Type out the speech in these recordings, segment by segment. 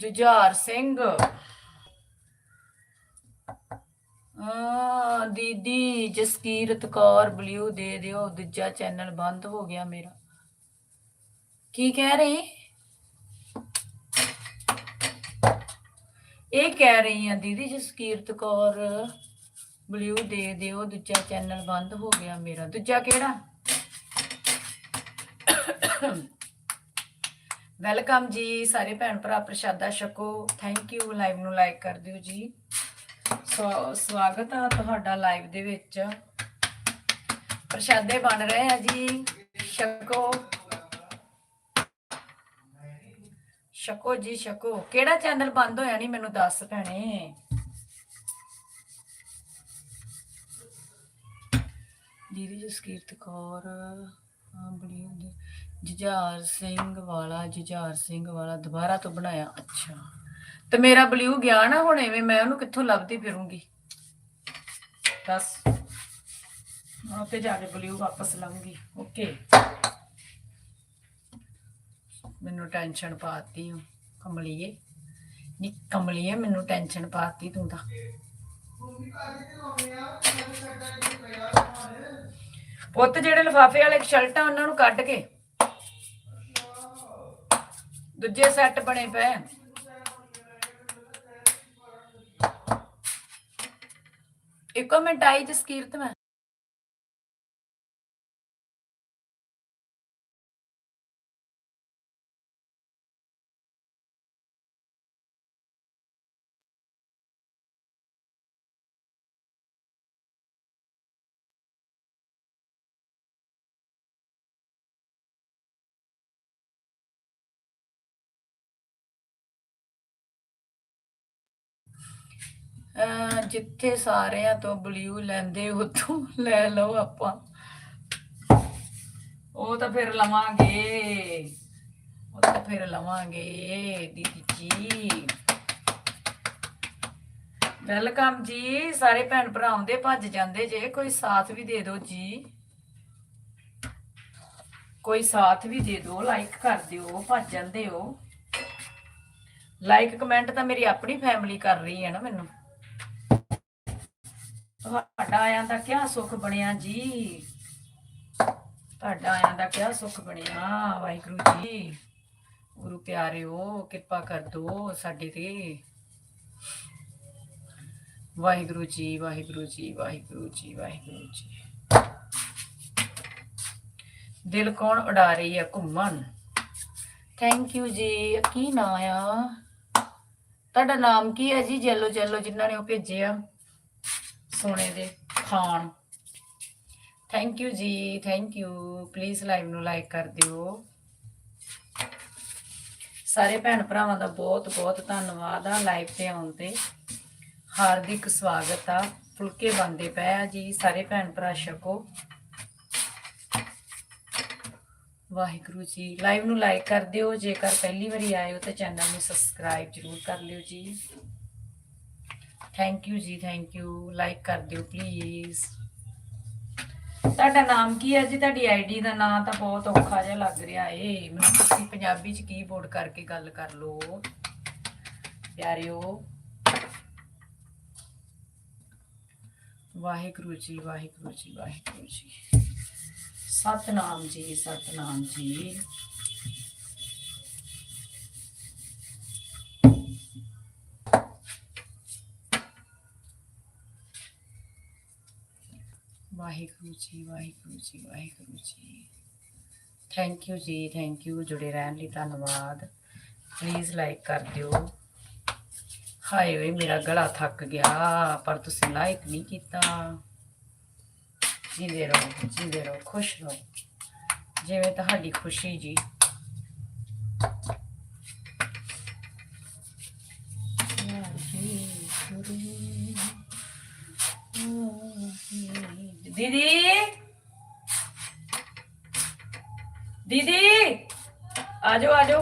ਜੁਝਾਰ ਸਿੰਘ। ਆ ਦੀਦੀ, ਜਸਕੀਰਤ ਕੌਰ ਬਲਿਊ ਦੇ ਦਿਓ, ਦੂਜਾ ਚੈਨਲ ਬੰਦ ਹੋ ਗਿਆ ਮੇਰਾ। ਕੀ ਕਹਿ ਰਹੇ? ਇਹ ਕਹਿ ਰਹੀ ਆ ਦੀਦੀ, ਜਸਕੀਰਤ ਕੌਰ ਬਲਿਊ ਦੇ ਦਿਓ, ਦੂਜਾ ਚੈਨਲ ਬੰਦ ਹੋ ਗਿਆ ਮੇਰਾ। ਦੂਜਾ ਕਿਹੜਾ? ਵੈਲਕਮ ਜੀ ਸਾਰੇ ਭੈਣ ਭਰਾ, ਪ੍ਰਸ਼ਾਦਾ ਛਕੋ। ਥੈਂਕ ਯੂ ਲਾਈਵ ਨੂੰ ਲਾਈਕ ਕਰ ਦਿਓ ਜੀ। ਸਵਾ- ਸਵਾਗਤ ਆ ਤੁਹਾਡਾ ਲਾਈਵ ਦੇ ਵਿੱਚ। ਪ੍ਰਸ਼ਾਦੇ ਬਣ ਰਹੇ ਆ ਜੀ, ਛਕੋ। ਛਕੋ ਜੀ, ਛਕੋ। ਕਿਹੜਾ ਚੈਨਲ ਬੰਦ ਹੋਇਆ ਨਹੀਂ ਮੈਨੂੰ ਦੱਸ ਭੈਣੇ? ਦੀਦੀ ਜਸਕੀਰਤ ਕੌਰ। ਹਾਂ, ਬੜੀ ਹੁੰਦੀ। ਜੁਝਾਰ ਸਿੰਘ ਵਾਲਾ, ਜੁਝਾਰ ਸਿੰਘ ਵਾਲਾ ਦੁਬਾਰਾ ਤੋਂ ਬਣਾਇਆ, ਅੱਛਾ। ਤੇ ਮੇਰਾ ਬਲਿਊ ਗਿਆ ਨਾ ਹੁਣ ਐਵੇਂ, ਮੈਂ ਉਹਨੂੰ ਕਿੱਥੋਂ ਲੱਭਦੀ ਫਿਰੂੰਗੀ? ਬਸ ਹੁਣ ਉੱਤੇ ਜਾ ਕੇ ਬਲਿਊ ਵਾਪਸ ਲਾਉਂਗੀ ਓਕੇ। ਮੈਨੂੰ ਟੈਨਸ਼ਨ ਪਾਤੀ ਹੂੰ ਕਮਲੀਏ। ਨੀ, ਕਮਲੀਏ, ਮੈਨੂੰ ਟੈਨਸ਼ਨ ਪਾਤੀ ਤੂੰ ਤਾਂ। ਪੁੱਤ, ਜਿਹੜੇ ਲਿਫਾਫੇ ਵਾਲੇ ਸ਼ਰਟਾਂ ਉਹਨਾਂ ਨੂੰ ਕੱਢ ਕੇ। ਦੂਜੇ ਸੈੱਟ ਬਣੇ ਪਏ। ਇੱਕੋ ਮਿੰਟ ਆਈ ਜਸਕੀਰਤ ਮੈਂ। ਜਿੱਥੇ ਸਾਰਿਆਂ ਤੋਂ ਬਲਿਊ ਲੈਂਦੇ ਉਤੋਂ ਲੈ ਲਓ ਆਪਾਂ। ਉਹ ਤਾਂ ਫਿਰ ਲਵਾਂਗੇ। ਉਹ ਤਾਂ ਫਿਰ ਲਵਾਂਗੇ ਦੀਦੀ ਜੀ। ਵੈਲਕਮ ਜੀ। ਸਾਰੇ ਭੈਣ ਭਰਾ ਆਉਂਦੇ, ਭੱਜ ਜਾਂਦੇ ਜੇ। ਕੋਈ ਸਾਥ ਵੀ ਦੇ ਦਿਓ ਜੀ। ਕੋਈ ਸਾਥ ਵੀ ਦੇ ਦਿਓ ਲਾਈਕ ਕਰ ਦਿਓ, ਭੱਜ ਜਾਂਦੇ ਹੋ। ਲਾਈਕ ਕਮੈਂਟ ਤਾਂ ਮੇਰੀ ਆਪਣੀ ਫੈਮਿਲੀ ਕਰ ਰਹੀ ਹੈ ਨਾ ਮੈਨੂੰ। ਤੁਹਾਡਾ ਆਇਆਂ ਦਾ ਕਿਆ ਸੁੱਖ ਬਣਿਆ ਜੀ? ਤੁਹਾਡਾ ਆਇਆਂ ਦਾ ਕਿਆ ਸੁੱਖ ਬਣਿਆ? ਵਾਹਿਗੁਰੂ ਜੀ, ਗੁਰੂ ਪਿਆਰਿਓ, ਕਿਰਪਾ ਕਰ ਦੋ ਸਾਡੇ ਤੇ। ਵਾਹਿਗੁਰੂ ਜੀ ਵਾਹਿਗੁਰੂ ਜੀ ਵਾਹਿਗੁਰੂ ਜੀ ਵਾਹਿਗੁਰੂ ਜੀ। ਦਿਲ ਕੌਣ ਉਡਾ ਰਹੀ ਹੈ ਘੁੰਮਣ? ਥੈਂਕ ਯੂ ਜੀ, ਕੀ ਨਾਂ ਆ? ਤੁਹਾਡਾ ਨਾਮ ਕੀ ਹੈ ਜੀ? ਜੈਲੋ ਜੈਲੋ ਜਿਨ੍ਹਾਂ ਨੇ ਉਹ ਭੇਜਿਆ। ਸੋਨੇ ਦੇ ਖਾਣ। ਥੈਂਕ ਯੂ ਜੀ ਥੈਂਕ ਯੂ ਪਲੀਜ਼ ਲਾਈਵ ਨੂੰ ਲਾਈਕ ਕਰ ਦਿਓ। ਸਾਰੇ ਭੈਣ ਭਰਾਵਾਂ ਦਾ ਬਹੁਤ ਬਹੁਤ ਧੰਨਵਾਦ ਆ ਲਾਈਵ ਤੇ ਆਉਣ ਤੇ। ਹਾਰਦਿਕ ਸਵਾਗਤ ਆ। ਫੁਲਕੇ ਬੰਦੇ ਪਏ ਆ ਜੀ, ਸਾਰੇ ਭੈਣ ਭਰਾ ਛਕੋ। ਵਾਹਿਗੁਰੂ ਜੀ ਲਾਈਵ ਨੂੰ ਲਾਈਕ ਕਰ ਦਿਓ। ਜੇਕਰ ਪਹਿਲੀ ਵਾਰੀ ਆਏ ਹੋ ਤਾਂ ਚੈਨਲ ਨੂੰ ਸਬਸਕ੍ਰਾਈਬ ਜਰੂਰ ਕਰ ਲਿਓ ਜੀ। ਥੈਂਕ ਯੂ ਜੀ ਥੈਂਕ ਯੂ ਲਾਈਕ ਕਰ ਦਿਓ ਪਲੀਜ਼ ਤੁਹਾਡਾ ਨਾਮ ਕੀ ਹੈ ਜੀ? ਤੁਹਾਡੀ ਆਈਡੀ ਦਾ ਨਾਮ ਤਾਂ ਬਹੁਤ ਔਖਾ ਜਿਹਾ ਲੱਗ ਰਿਹਾ ਏ। ਮੈਨੂੰ ਤੁਸੀਂ ਪੰਜਾਬੀ ਚ ਕੀਬੋਰਡ ਕਰਕੇ ਗੱਲ ਕਰ ਲਓ। ਪਿਆਰਿਓ। ਵਾਹਿਗੁਰੂ ਜੀ ਵਾਹਿਗੁਰੂ ਜੀ ਵਾਹਿਗੁਰੂ ਜੀ। ਸਤਨਾਮ ਜੀ ਸਤਨਾਮ ਜੀ। ਵਾਹਿਗੁਰੂ ਜੀ ਵਾਹਿਗੁਰੂ ਜੀ ਵਾਹਿਗੁਰੂ ਜੀ। ਥੈਂਕ ਯੂ ਜੀ ਥੈਂਕ ਯੂ ਜੁੜੇ ਰਹਿਣ ਲਈ ਧੰਨਵਾਦ। ਪਲੀਜ਼ ਲਾਈਕ ਕਰ ਦਿਓ। ਹਾਏ ਓਏ, ਮੇਰਾ ਗਲਾ ਥੱਕ ਗਿਆ, ਪਰ ਤੁਸੀਂ ਲਾਈਕ ਨਹੀਂ ਕੀਤਾ। ਜੀਂਦੇ ਰਹੋ ਜੀਂਦੇ ਰਹੋ, ਖੁਸ਼ ਰਹੋ। ਜਿਵੇਂ ਤੁਹਾਡੀ ਖੁਸ਼ੀ ਜੀ। ਦੀਦੀ। ਦੀਦੀ, ਆਜੋ ਆਜੋ।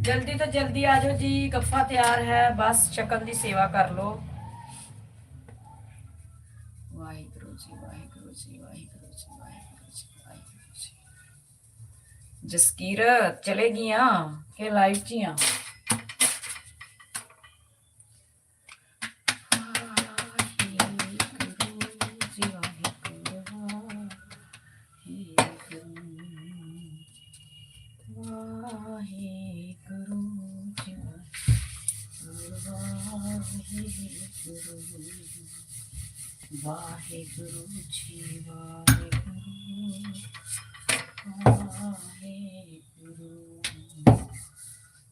ਜਲਦੀ ਤੋਂ ਜਲਦੀ ਆਜੋ ਜੀ, ਗੱਫਾ ਤਿਆਰ ਹੈ, ਬਸ ਸ਼ਕਲ ਦੀ ਸੇਵਾ ਕਰ ਲੋ ਵਾਹਿਗੁਰੂ ਜੀ ਵਾਹਿਗੁਰੂ ਜੀ ਵਾਹਿਗੁਰੂ ਜੀ ਵਾਹਿਗੁਰੂ ਜੀ ਵਾਹਿਗੁਰੂ ਜੀ। ਜਸਕੀਰ ਚਲੇ ਗਈਆਂ ਕਿ ਲਾਈਵ 'ਚ ਆ? ਵਾਹਿਗੁਰੂ ਜੀ ਵਾਹਿਗੁਰੂ ਵਾਹਿਗੁਰੂ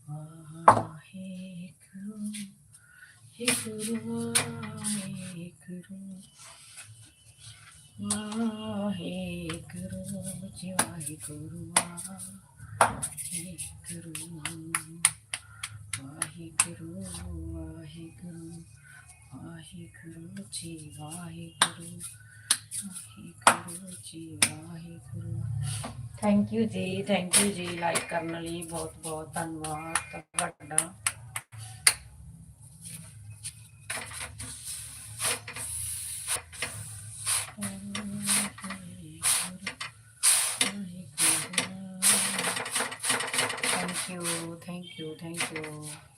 ਵਾਹਿਗੁਰੂ ਹੇ ਗੁਰੂ ਵਾਹਿਗੁਰੂ ਵਾਹਿਗੁਰੂ ਜੀ ਵਾਹਿਗੁਰੂ ਵਾਹਿਗੁਰੂ ਵਾਹਿਗੁਰੂ ਵਾਹਿਗੁਰੂ ਵਾਹਿਗੁਰੂ ਜੀ ਵਾਹਿਗੁਰੂ ਵਾਹਿਗੁਰੂ ਜੀ ਵਾਹਿਗੁਰੂ ਥੈਂਕ ਯੂ ਜੀ ਥੈਂਕ ਯੂ ਜੀ ਲਾਈਕ ਕਰਨ ਲਈ ਬਹੁਤ ਬਹੁਤ ਧੰਨਵਾਦ ਤੁਹਾਡਾ Thank you, thank you, thank you.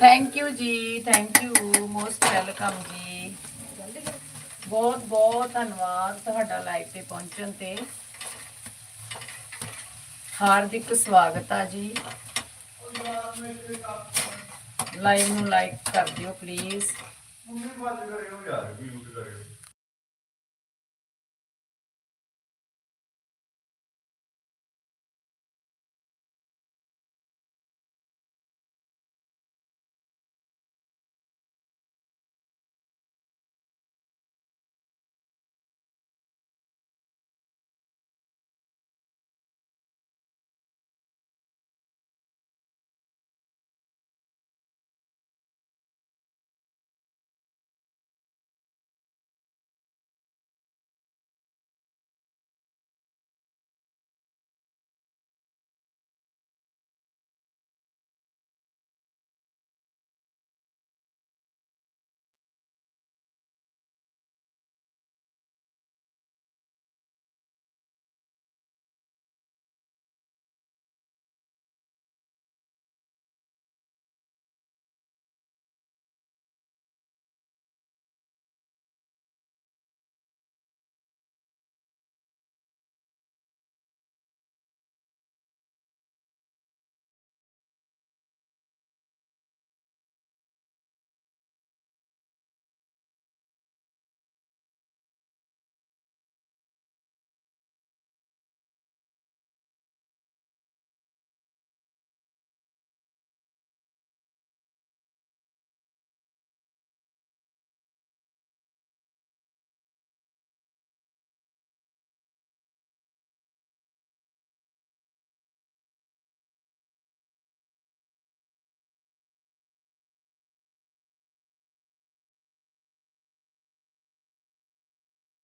Thank you ਜੀ ਥੈਂਕ ਯੂ ਮੋਸਟ ਵੈਲਕਮ ਜੀ ਬਹੁਤ ਬਹੁਤ ਧੰਨਵਾਦ ਤੁਹਾਡਾ ਲਾਈਵ ਤੇ ਪਹੁੰਚਣ ਤੇ। ਹਾਰਦਿਕ ਸਵਾਗਤ ਆ ਜੀ ਲਾਈਵ ਨੂੰ ਲਾਈਕ ਕਰ ਦਿਓ ਪਲੀਜ਼ ਮੰਮੀ ਬਾਤ ਕਰਿਓ ਯਾਰ ਵੀ ਕਰਿਓ?